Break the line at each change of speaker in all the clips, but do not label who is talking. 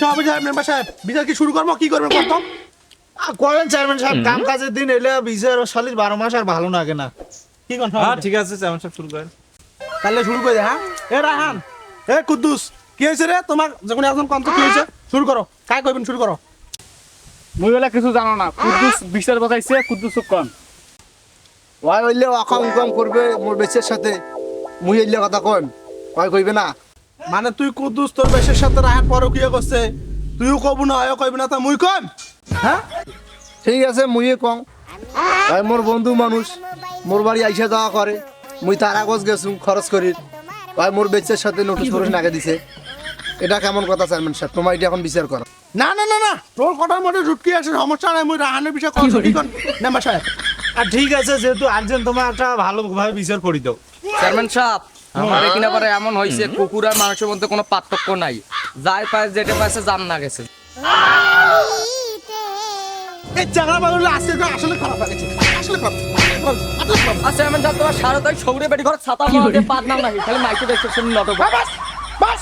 সভাপতি সাহেব মেম্বার সাহেব বিচার কি শুরু করব? কি করবেন
আহ, করেন চেয়ারম্যান সাহেব কাম কাজের দিন এলে বিচার চল্লিশ বারো মাস আর ভালো লাগে না।
কি কোন
হ্যাঁ ঠিক আছে চেয়ারম্যান সাহেব শুরু করেন।
তাহলে শুরু করে হ্যাঁ? এ রাহান এ কুদ্দুস কি হয়েছে রে? তোমার যখন একজন কন্ত কি হয়েছে? শুরু করো। কাই কইবেন শুরু করো?
মুই বলে কিছু জানো না কুদ্দুস বিচার বসাইছে কুদ্দুস কন
ওয়াই হইলে অকাম উকাম করবে মোর বেচের সাথে মুই হইলে কথা কন ওয়াই কইবে না?
মানে তুই কুদ্দুস তোর বেশের সাথে রাহান পরকিয়া করছে? তুইও কবু না আয়ও কইবি না তা মুই কম? হ্যাঁ?
ঠিক আছে মুইয়ে কম ওই মোর বন্ধু মানুষ মোর বাড়ি আইসা যাওয়া করে। মুই তার আগজ গেছু খরচ করি ওই মোর বেচের সাথে নোটিশ করে নাগে দিছে। এটা কেমন কথা চেয়ারম্যান সাহেব? তোমার এটা এখন বিচার করো।
না না না না তোর কথার মধ্যে ঢুটকি আছে সমস্যা নাই মুই রাহানের বিষয়ে কথা কি কোন মেম্বার সাহেব
আর ঠিক আছে যেহেতু আর্জেন্ট তোমার একটা ভালোভাবে বিচার করি দাও।
চেয়ারম্যান সাহেব আমার এখানে পরে এমন হয়েছে কুকুর আর মানুষের মধ্যে কোনো পার্থক্য নাই। যাই পায় যেটা পাইছে জান না গেছে।
এই বাগুলো আসতে তো আসলে খারাপ লাগছে আসলে খারাপ আসলে খারাপ।
আর তোমার সারা তাই সৌরে বেটি ঘর ছাতা মারতে পার নাম নাই খালি মাইকে দেখছে শুনি নট
বাস বাস।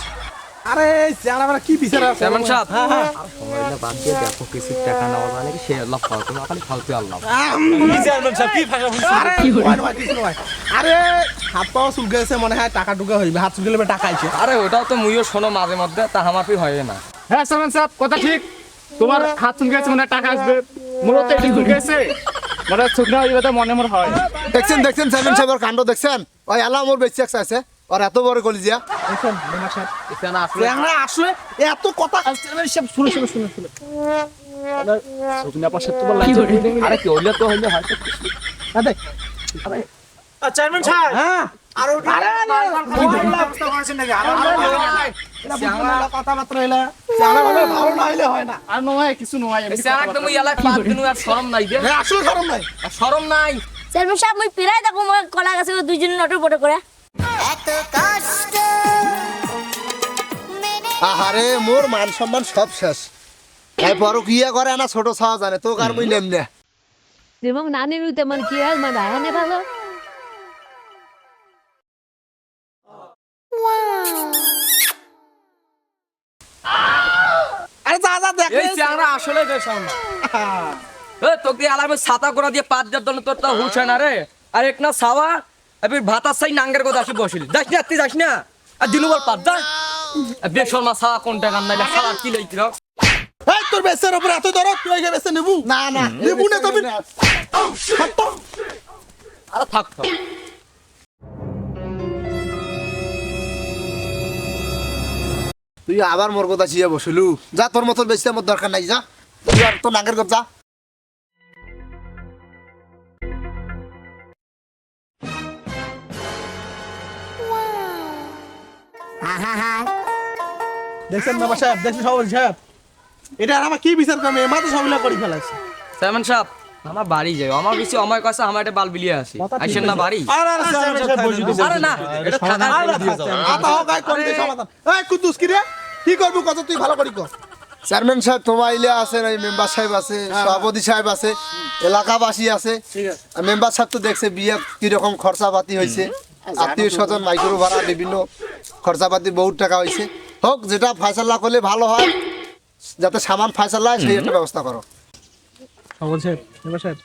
আরে চাকরা বাগুলো কি বিচার আছে?
সাহেব
হ্যাঁ হ্যাঁ।
বাদ দিয়ে দেখো কিছু টাকা নেওয়া মানে কি সে খালি ফালতু আল্লাহ
কি।
আরে হাত পাও চুলকে গেছে মনে হয় টাকা টুকা হইবে হাত চুলকে টাকা আইছে।
আরে ওটাও তো মুইও শোনো মাঝে মধ্যে তা হামাফি হয় না।
হ্যাঁ সালমান সাহেব কথা ঠিক? তোমার হাত চুল গেছে মানে টাকা আসবে। মূলত এটি চুল গেছে। মানে শুকনা হইবে তো মনে মনে হয়।
দেখছেন দেখছেন চেয়ারম্যান সাহেবের কাণ্ড দেখছেন? ওই আলা মোর বেচে আছে আর এত বড় কলিজিয়া
এখানে আসলে
আসলে এত কথা
সব শুনে শুনে শুনে শুনে। পাশে তো
আরে কি হইলে তো হইলে হয়তো
আর চেয়ারম্যান সাহেব
হ্যাঁ।
আর
নাই
চেয়ারম্যান সাহেব মই পিরাই দেখো কলা গাছে দুইজন নটর পটে করে।
আহারে মোর মান সম্মান সব শেষ। বড় কিয়া করে না ছোট ছাওয়া জানে। তো কার মুই নেম না।
এবং নানির তেমন কি হয় মানে ভালো।
আসলে দেশাও এ তোকে আলামে ছাতা করা দিয়ে পাঁচ যার জন্য তোর তো হুশ না রে। আর এক না সাওয়া এবার ভাতার সাই নাঙ্গের কথা আসি বসিলি। যাস না তুই যাস না। আর দিনু বল পাঁচ যা। বেসর মা সাওয়া কোনটা গান নাইলে? সাওয়া কি লইছিল
তোর বেসের উপরে এত দরদ তুই একে বেসে নেবু।
না না।
নেবু না তবে
আর থাক থাক।
তুই আবার মোর কথা চিয়া বসলু যা তোর মতো বেশি আমার দরকার নাই যা তুই আর তোর নাগের কথা
দেখছেন সাহেব দেখছেন সাহেব এটা আর আমার কি বিচার করবে এমা তো সবগুলা করে ফেলাইছে
সেভেন সাহেব আমার বাড়ি যাই আমার বেশি আমার কাছে আমার একটা বাল বিলিয়ে আসি আইসেন না বাড়ি
আর আর চেয়ারম্যান সাহেব বসে দিছে।
আরে না এটা থাকা
আতা হোক আই কোন সমাধান এই কুদ্দুস কি রে কি করব কত তুই ভালো করি কর
চেয়ারম্যান সাহেব তোমার ইলে আছে না মেম্বার সাহেব আছে সভাপতি সাহেব আছে এলাকাবাসী আছে। আর মেম্বার সাহেব তো দেখছে বিয়ে কীরকম খরচাপাতি হয়েছে। আত্মীয় স্বজন মাইক্রো ভাড়া বিভিন্ন খরচাপাতি বহুত টাকা হয়েছে। হোক যেটা ফয়সালা করলে ভালো হয়। যাতে সামান ফয়সালা হয় সেই একটা ব্যবস্থা করো।
সভাপতি সাহেব মেম্বার সাহেব।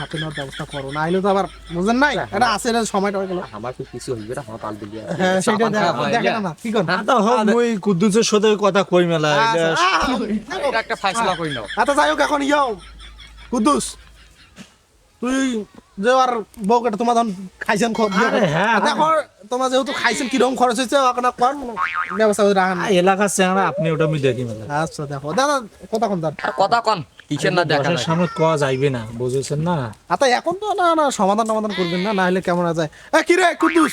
হাতে নেওয়ার ব্যবস্থা করো না আইলে তো আবার বুঝেন নাই? এটা আছে না সময়টা হয়ে গেল।
আমার কি কিছু হইবে না আমার বাল বিলিয়ে
হ্যাঁ সেটা দেখেন না কি
তো হোক কুদ্দুসের সাথে কথা কই মেলা এটা
একটা ফাইসলা কই নাও।
আচ্ছা যাই হোক এখন ইয়াও কুদ্দুস। তুই যে আর বউকে তোমার ধন খাইছেন।
হ্যাঁ,
তোমার যেহেতু খাইছেন কীরকম খরচ হয়েছে কর ব্যবস্থা করে রাখেন।
এলাকার চেংড়া আপনি ওটা আমি দেখি মেলা।
আচ্ছা দেখো। দাদা কথা দাদা।
কথা কন কিসের না দেখা
সামনে কয়া যাইবে না বুঝেছেন না?
এখন তো না না সমাধান সমাধান করবেন না না হলে কেমন যায়। এ কি রে কুদ্দুস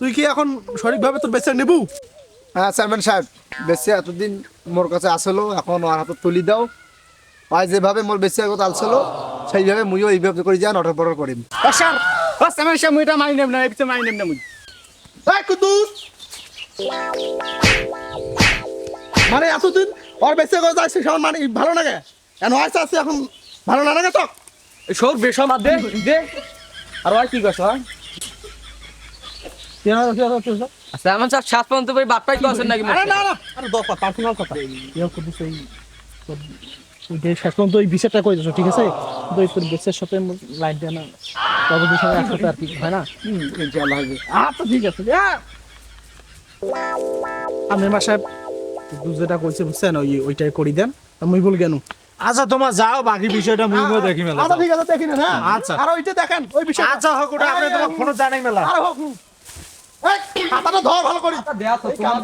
তুই কি এখন সঠিকভাবে তোর বেচে নেবু?
হ্যাঁ চেয়ারম্যান সাহেব এতদিন মোর কাছে আসলো এখন হাতে তুলি দাও। আর যেভাবে মোর বেশি আগত আসলো সেইভাবে মুইও এইভাবে করে যান অর্ডার পর্ডার করিম।
স্যার ও সালমান সাহেব মুই এটা মানি নেব না এই পিছে মানি নেব না মুই।
এই কুদ্দুস মানে এতদিন ওর বেচে আগত যাচ্ছে সবার মানে ভালো লাগে এখন হয়েছে আছে এখন ভালো না লাগে তো
এই সব বেশম আর দে দে। আর ওই কি করছ হ্যাঁ?
কি হলো?
চেয়ারম্যান সাহেব পর্যন্ত ভাই করছেন নাকি
আরে না না আরে দশ পার্সোনাল কথা। শেষ পর্যন্ত ওই বিচারটা করে দিছো ঠিক আছে? ওই তোর বেচের সাথে লাইট দেয় না। তবে সঙ্গে একসাথে আর কি হয় না? আচ্ছা ঠিক আছে। আমি কুদ্দুস যেটা কইছে বুঝছেন? ওই ওইটাই করি দেন। আমি বল কেন
আচ্ছা তোমার যাও বাকি বিষয়টা মুই মুই দেখি মেলা
আচ্ছা ঠিক আছে দেখি না হ্যাঁ?
আচ্ছা।
আর ওইটা দেখেন ওই বিষয়
আচ্ছা হোক ওটা আপনি তোমার ফোনে জানাই মেলা।
আর হোক এই, খাতাটা ধর ভালো করি।
দেয়া তো তোমার